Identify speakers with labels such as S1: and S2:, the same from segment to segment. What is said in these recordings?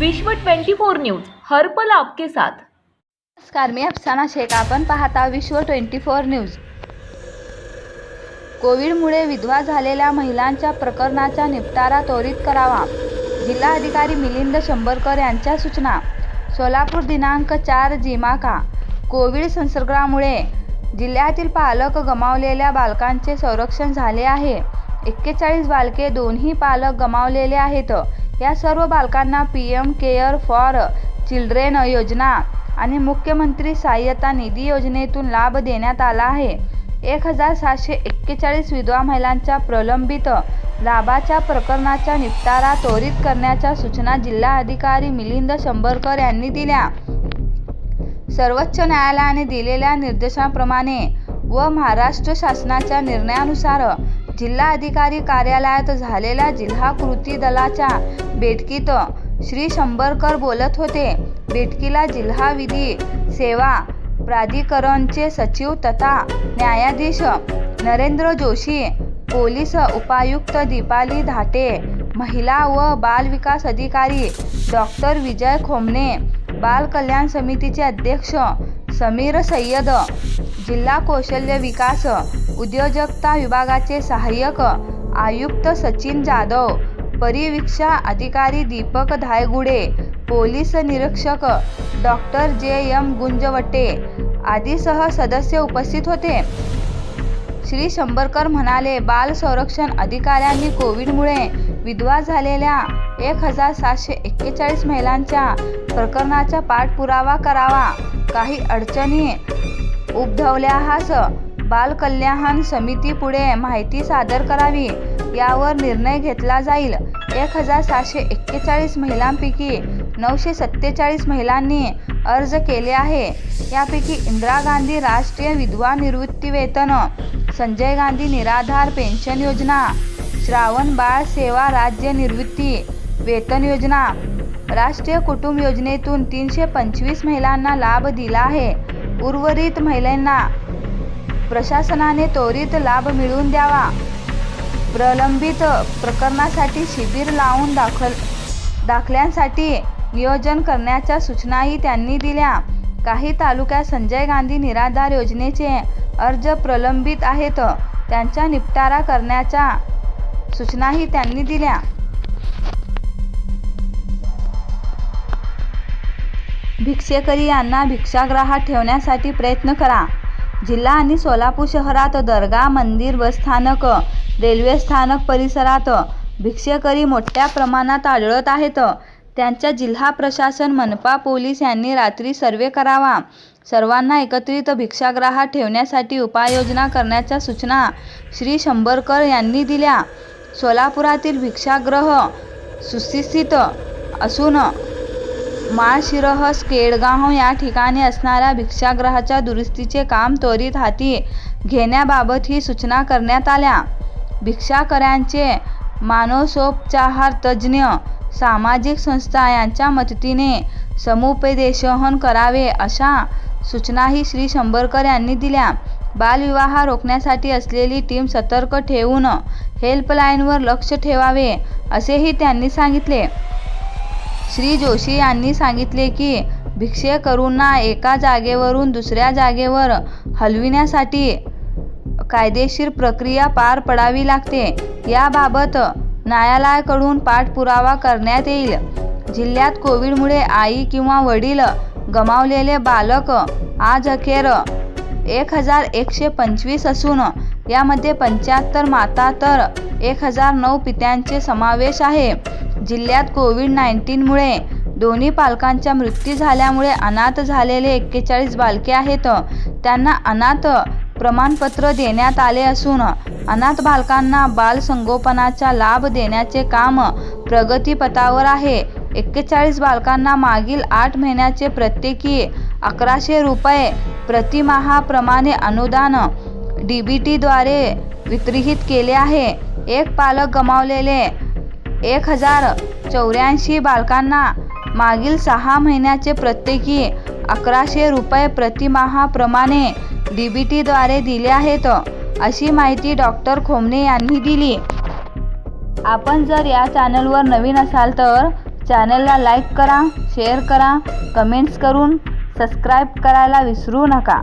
S1: विश्व 24 न्यूज हर्पल आपके साथ.
S2: नमस्कार मी अफसाना शेख. आपण पाहता विश्व ट्वेंटी फोर न्यूज. कोविडमुळे विधवा झालेल्या महिलांच्या प्रकरणाचा निपटारा त्वरित करावा. जिल्हाधिकारी मिलिंद शंभरकर यांच्या सूचना. सोलापूर दिनांक चार जिमाका. कोविड संसर्गामुळे जिल्ह्यातील पालक गमावलेल्या बालकांचे संरक्षण झाले आहे. एक्केचाळीस बालके दोन्ही पालक गमावलेले आहेत. या सर्व बालकांना P M care for children योजना आणि मुख्यमंत्री सहाय्यता निधी योजनेतून लाभ देण्यात आला आहे. एक हजार सातशे एक्केचाळीस विधवा महिलांच्या प्रलंबित लाभाच्या प्रकरणाचा निपटारा त्वरित करण्याच्या सूचना जिल्हाधिकारी मिलिंद शंभरकर यांनी दिल्या. सर्वोच्च न्यायालयाने दिलेल्या निर्देशाप्रमाणे व महाराष्ट्र शासनाच्या निर्णयानुसार जिल्हाधिकारी कार्यालयात झालेल्या जिल्हा कृती दलाच्या बैठकीत श्री शंभरकर बोलत होते. बैठकीला जिल्हा विधी सेवा प्राधिकरणचे सचिव तथा न्यायाधीश नरेंद्र जोशी पोलीस उपायुक्त दीपाली धाटे महिला व बाल विकास अधिकारी डॉक्टर विजय खोमणे बाल कल्याण समितीचे अध्यक्ष समीर सय्यद जिल्हा कौशल्य विकास उद्योजकता विभागाचे सहाय्यक आयुक्त सचिन जाधव परिवीक्षा अधिकारी दीपक धायगुडे पोलीस निरीक्षक डॉक्टर जे एम गुंजवटे आदीसह सदस्य उपस्थित होते. श्री शंभरकर म्हणाले बाल संरक्षण अधिकाऱ्यांनी कोविडमुळे विधवा झालेल्या एक हजार सातशे एक्केचाळीस महिलांच्या प्रकरणाचा पाठपुरावा करावा. काही अडचणी उद्भवल्यास बालकल्याण समिती समितीपुढे माहिती सादर करावी यावर निर्णय घेतला जाईल. एक हजार सातशे एक्केचाळीस महिलांपैकी नऊशे सत्तेचाळीस महिलांनी अर्ज केले आहे. यापैकी इंदिरा गांधी राष्ट्रीय विधवा निवृत्तीवेतन संजय गांधी निराधार पेन्शन योजना श्रावण बाळ सेवा राज्य निवृत्ती वेतन योजना राष्ट्रीय कुटुंब योजनेतून तीनशे पंचवीस महिलांना लाभ दिला आहे. उर्वरित महिलांना प्रशासनाने त्वरित लाभ मिळवून द्यावा. प्रलंबित प्रकरणासाठी शिबिर लावून दाखल दाखल्यांसाठी नियोजन करण्याच्या सूचनाही त्यांनी दिल्या. काही तालुक्यात संजय गांधी निराधार योजनेचे अर्ज प्रलंबित आहेत. त्यांचा निपटारा करण्याच्या सूचनाही त्यांनी दिल्या. भिक्षेकरी यांना भिक्षागृहात ठेवण्यासाठी प्रयत्न करा. जिल्हा आणि सोलापूर शहरात दर्गा मंदिर बसस्थानक रेल्वे स्थानक परिसरात भिक्षेकरी मोठ्या प्रमाणात आढळत आहेत. त्यांच्या जिल्हा प्रशासन मनपा पोलीस यांनी रात्री सर्वे करावा. सर्वांना एकत्रित भिक्षागृहात ठेवण्यासाठी उपाययोजना करण्याच्या सूचना श्री शंभरकर यांनी दिल्या. सोलापुरातील भिक्षाग्रह सुशिक्षित असून माळशिरस केडगाव या ठिकाणी असणाऱ्या भिक्षागृहाच्या दुरुस्तीचे काम त्वरित हाती घेण्याबाबत ही सूचना करण्यात आल्या. भिक्षाकऱ्यांचे मानसोपचार तज्ज्ञ सामाजिक संस्था यांच्या मदतीने समुपदेशन करावे अशा सूचनाही श्री शंभरकर यांनी दिल्या. बालविवाह रोखण्यासाठी असलेली टीम सतर्क ठेवून हेल्पलाईनवर लक्ष ठेवावे असेही त्यांनी सांगितले. श्री जोशी यांनी सांगितले की भिक्षेकरूंना एका जागेवरून दुसऱ्या जागेवर हलविण्यासाठी कायदेशीर प्रक्रिया पार पडावी लागते. याबाबत न्यायालयाकडून पाठपुरावा करण्यात येईल. जिल्ह्यात कोविडमुळे आई किंवा वडील गमावलेले बालक आज अखेर एक हजार एकशे पंचवीस असून यामध्ये पंच्याहत्तर माता तर एक हजार नऊ पित्यांचे समावेश आहे. जिल्ह्यात कोविड नाईन्टीनमुळे दोन्ही पालकांचा मृत्यू झाल्यामुळे अनाथ झालेले एक्केचाळीस बालके आहेत. त्यांना अनाथ प्रमाणपत्र देण्यात आले असून अनाथ बालकांना बालसंगोपनाचा लाभ देण्याचे काम प्रगतीपथावर आहे. एक्केचाळीस बालकांना मागील आठ महिन्याचे प्रत्येकी अकराशे रुपये प्रतिमाहाप्रमाणे अनुदान डी बी टीद्वारे वितरित केले आहे. एक पालक गमावलेले एक हजार चौऱ्याऐंशी बालकांना मागील सहा महिन्याचे प्रत्येकी अकराशे रुपये प्रतिमाहाप्रमाणे डी बी टीद्वारे दिले आहेत अशी माहिती डॉक्टर खोमणे यांनी दिली. आपण जर या चॅनलवर नवीन असाल तर चॅनलला लाईक करा शेअर करा कमेंट्स करून सबस्क्राईब करायला विसरू नका.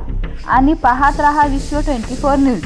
S2: आणि पाहत रहा विश्व ट्वेंटी फोर न्यूज.